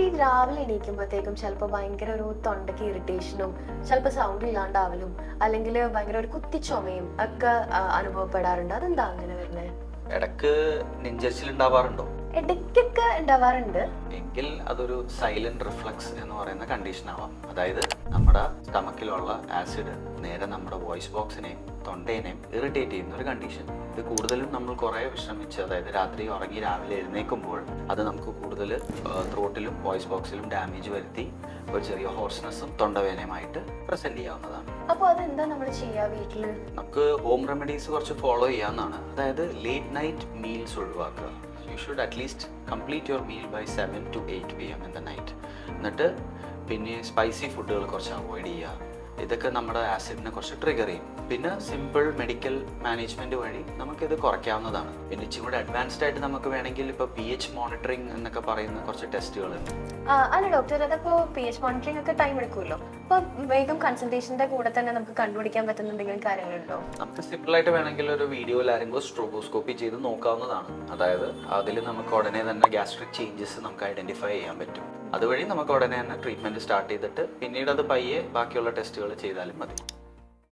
ഈ രാവിലെ എണീക്കുമ്പോഴത്തേക്കും ചിലപ്പോൾ ഭയങ്കര ഒരു തൊണ്ടയ്ക്ക് ഇറിറ്റേഷനും ചിലപ്പോൾ സൗണ്ട് ഇല്ലാണ്ടാവലും അല്ലെങ്കിൽ ഭയങ്കര ഒരു കുത്തിച്ചുമയും ഒക്കെ അനുഭവപ്പെടാറുണ്ട്. അതെന്താ അങ്ങനെ വരുന്നത് ഇടയ്ക്ക് നെഞ്ചരിച്ചിലുണ്ടാവാറുണ്ടോ ഇടയ്ക്കൊക്കെ ഉണ്ടാവാറുണ്ട്. എങ്കിൽ അതൊരു സൈലന്റ് റിഫ്ലക്സ് എന്ന് പറയുന്ന കണ്ടീഷൻ ആവാം. അതായത് നമ്മുടെ സ്റ്റമക്കിലുള്ള ആസിഡ് നേരെ നമ്മുടെ വോയിസ് ബോക്സിനെയും തൊണ്ടേനെയും ഇറിറ്റേറ്റ് ചെയ്യുന്ന ഒരു കണ്ടീഷൻ ഇത് കൂടുതലും നമ്മൾ കുറേ വിശ്രമിച്ച് അതായത് രാത്രി ഉറങ്ങി രാവിലെ എഴുന്നേൽക്കുമ്പോൾ അത് നമുക്ക് കൂടുതൽ ത്രോട്ടിലും വോയിസ് ബോക്സിലും ഡാമേജ് വരുത്തി ഒരു ചെറിയ ഹോർസ്നെസ്സും തൊണ്ടവേനയുമായിട്ട് പ്രസന്റ് ചെയ്യാവുന്നതാണ്. അപ്പോൾ അതെന്താ നമ്മൾ ചെയ്യുക വീട്ടിൽ നമുക്ക് ഹോം റെമഡീസ് കുറച്ച് ഫോളോ ചെയ്യാവുന്നതാണ്. അതായത് ലേറ്റ് നൈറ്റ് മീൽസ് ഒഴിവാക്കുക. You should at least complete your meal by seven to eight P M in the night എന്നിട്ട് പിന്നെ സ്പൈസി ഫുഡുകൾ കുറച്ച് അവോയ്ഡ് ചെയ്യുക. ഇതൊക്കെ നമ്മുടെ ആസിഡിനെ കുറച്ച് ട്രിഗർ ചെയ്യും. പിന്നെ സിമ്പിൾ മെഡിക്കൽ മാനേജ്മെന്റ് വഴി നമുക്കിത് കുറയ്ക്കാവുന്നതാണ്. പിന്നെ ഇച്ചിരി കൂടെ അഡ്വാൻസ്ഡ് ആയിട്ട് നമുക്ക് വേണമെങ്കിൽ ഇപ്പോൾ പി എച്ച് മോണിറ്ററിംഗ് എന്നൊക്കെ പറയുന്ന കുറച്ച് ടെസ്റ്റുകൾ അല്ല ഡോക്ടർ അതപ്പോൾ പി എച്ച് മോണിറ്ററിംഗ് ഒക്കെ ടൈം എടുക്കുമല്ലോ? അപ്പോൾ വേഗം കൺസൾട്ടേഷന്റെ കൂടെ തന്നെ നമുക്ക് കണ്ടുപിടിക്കാൻ പറ്റുന്ന എന്തെങ്കിലും കാര്യങ്ങളുണ്ടോ? നമുക്ക് സിമ്പിൾ ആയിട്ട് വേണമെങ്കിൽ ഒരു വീഡിയോ ലാരിങ്കോ സ്ട്രോബോസ്കോപ്പി ചെയ്ത് നോക്കാവുന്നതാണ്. അതായത് അതിൽ നമുക്ക് ഉടനെ തന്നെ ഗ്യാസ്ട്രിക് ചേഞ്ചസ് നമുക്ക് ഐഡന്റിഫൈ ചെയ്യാൻ പറ്റും. അതുവഴി നമുക്ക് ഉടനെ തന്നെ ട്രീറ്റ്മെന്റ് സ്റ്റാർട്ട് ചെയ്തിട്ട് പിന്നീട് അത് പയ്യെ ബാക്കിയുള്ള ടെസ്റ്റുകൾ ചെയ്താലും മതി.